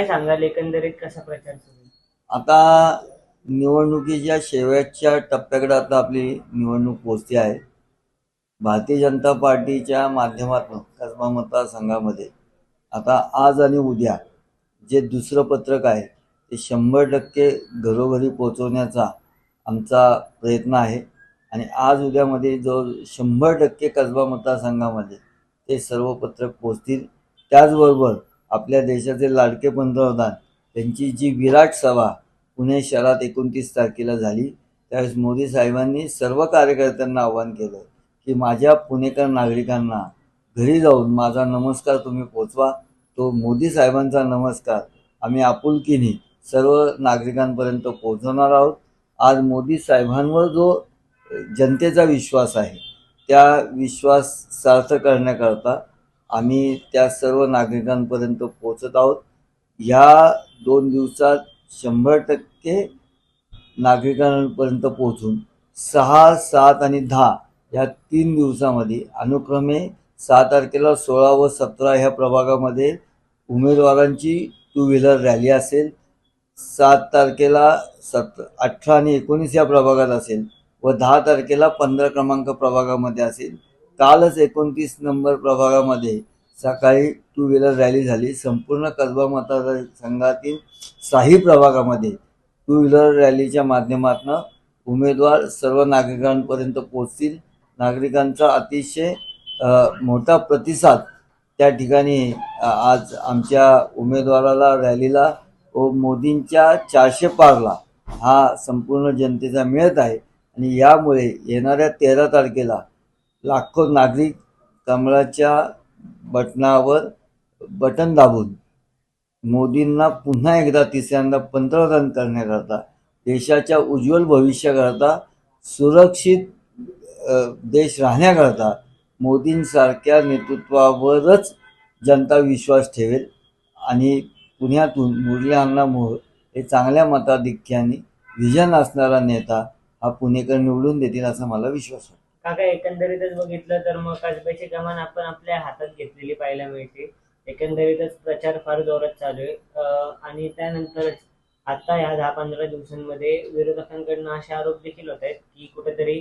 काय सांगाल? एकंदरीत कसा प्रचार सुरू आता निवडणुकीच्या शेवटच्या टप्प्याकडे आता आपली निवडणूक पोहोचते आहे. भारतीय जनता पार्टीच्या माध्यमातून कसबा मतदारसंघामध्ये आता आज आणि उद्या जे दुसरं पत्रक आहे ते शंभर टक्के घरोघरी पोचवण्याचा आमचा प्रयत्न आहे. आणि आज उद्यामध्ये जो शंभर टक्के कसबा मतदारसंघामध्ये ते सर्व पत्रक पोचतील त्याचबरोबर आपल्या देशाचे लाडके पंतप्रधान त्यांची जी विराट सभा पुणे शहरात एकोणतीस तारखेला झाली त्यावेळेस मोदी साहेबांनी सर्व कार्यकर्त्यांना आवाहन केलं की माझ्या पुणेकर नागरिकांना घरी जाऊन माझा नमस्कार तुम्ही पोचवा. तो मोदी साहेबांचा नमस्कार आम्ही आपुलकीने सर्व नागरिकांपर्यंत पोहोचवणार आहोत. आज मोदी साहेबांवर जो जनतेचा विश्वास आहे त्या विश्वास सार्थ करण्याकरता आम्ही त्या सर्व नागरिकांपर्यंत पोहोचत आहोत. ह्या दोन दिवसात शंभर टक्के नागरिकांपर्यंत पोहोचून सहा सात आणि दहा या तीन दिवसामध्ये अनुक्रमे सहा तारखेला सोळा व सतरा ह्या प्रभागामध्ये उमेदवारांची टू व्हीलर रॅली असेल. सात तारखेला सत अठरा आणि एकोणीस या प्रभागात असेल व दहा तारखेला पंधरा क्रमांक प्रभागामध्ये असेल. कालच एकोणतीस नंबर प्रभागामध्ये सकाळी टू व्हीलर रॅली झाली. संपूर्ण कसबा मतदारसंघातील साही प्रभागामध्ये टू व्हीलर रॅलीच्या माध्यमातून उमेदवार सर्व नागरिकांपर्यंत पोहोचतील. नागरिकांचा अतिशय मोठा प्रतिसाद त्या ठिकाणी आज आमच्या उमेदवाराला रॅलीला व मोदींच्या चारशे पारला हा संपूर्ण जनतेचा मिळत आहे. आणि यामुळे येणाऱ्या तेरा तारखेला लाखो नागरिक कमळाच्या बटनावर बटन दाबून मोदींना पुन्हा एकदा तिसऱ्यांदा पंतप्रधान करण्याकरता देशाच्या उज्ज्वल भविष्याकरता सुरक्षित देश राहण्याकरता मोदींसारख्या नेतृत्वावरच जनता विश्वास ठेवेल आणि पुण्यातून मुरली अण्णा मोहोळ हे चांगल्या मताधिक्याने विजन असणारा नेता हा पुणेकर निवडून देतील असा मला विश्वास वाटतो काका एकंदरीतच बघितलं तर मग कसब्याची कमान आपण आपल्या हातात घेतलेली पाहायला मिळते. एकंदरीतच प्रचार फार जोरात चालू आहे. आणि त्यानंतरच आता ह्या दहा पंधरा दिवसांमध्ये विरोधकांकडनं असे आरोप देखील होत आहेत की कुठेतरी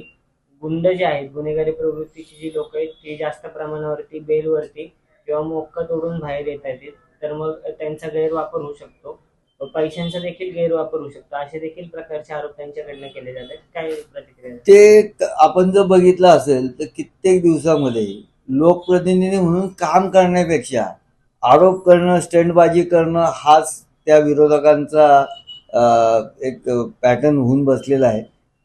गुंड जे आहेत गुन्हेगारी प्रवृत्तीची जी लोक आहेत ती जास्त प्रमाणावरती बेलवरती किंवा मोक्का तोडून बाहेर येत आहेत. तर मग त्यांचा गैरवापर होऊ शकतो. पैशांचा देखील गैरवापर होऊ शकतो. असे देखील प्रकारचे आरोप त्यांच्याकडनं केले जातात. काय प्रतिक्रिया ते आपण जर बघितलं असेल तर कित्येक दिवसामध्ये लोकप्रतिनिधी म्हणून काम करण्यापेक्षा आरोप करणं स्टंटबाजी करणं हाच त्या विरोधकांचा एक पॅटर्न होऊन बसलेला आहे.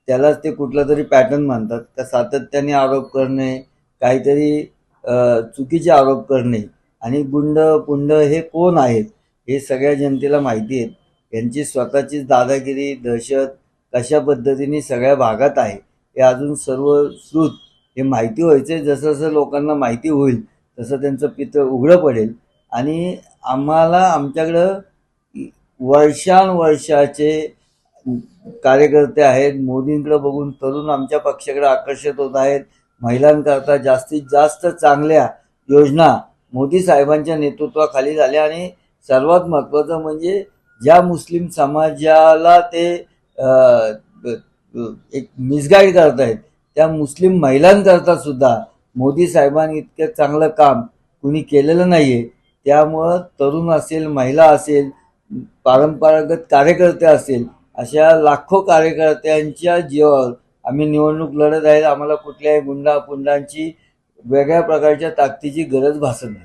त्यालाच ते कुठला तरी पॅटर्न मानतात. का सातत्याने आरोप करणे काहीतरी चुकीचे आरोप करणे आणि गुंड पुंड हे कोण आहेत? हे सगळ्या जनतेला माहिती आहेत. यांची स्वतःचीच दादागिरी दहशत कशा पद्धतीने सगळ्या भागात आहे हे अजून सर्व श्रुत हे माहिती व्हायचे. जसं जसं लोकांना माहिती होईल तसं त्यांचं पित्र उघडं पडेल. आणि आम्हाला आमच्याकडं वर्षानुवर्षाचे कार्यकर्ते आहेत. मोदींकडं बघून तरुण आमच्या पक्षाकडे आकर्षित होत आहेत. महिलांकरता जास्तीत जास्त चांगल्या योजना मोदी साहेबांच्या नेतृत्वाखाली झाल्या आणि सर्वात महत्त्वाचं म्हणजे ज्या मुस्लिम समाजाला ते एक मिसगाईड करत आहेत त्या मुस्लिम महिलांकरता सुद्धा मोदी साहेबांनी इतकं चांगलं काम कुणी केलेलं नाही आहे त्यामुळं तरुण असेल महिला असेल पारंपरागत कार्यकर्ते असेल अशा लाखो कार्यकर्त्यांच्या जीवावर आम्ही निवडणूक लढत आहेत आम्हाला कुठल्याही गुंडा पुंडांची वेगळ्या प्रकारच्या ताकदीची गरज भासत नाही.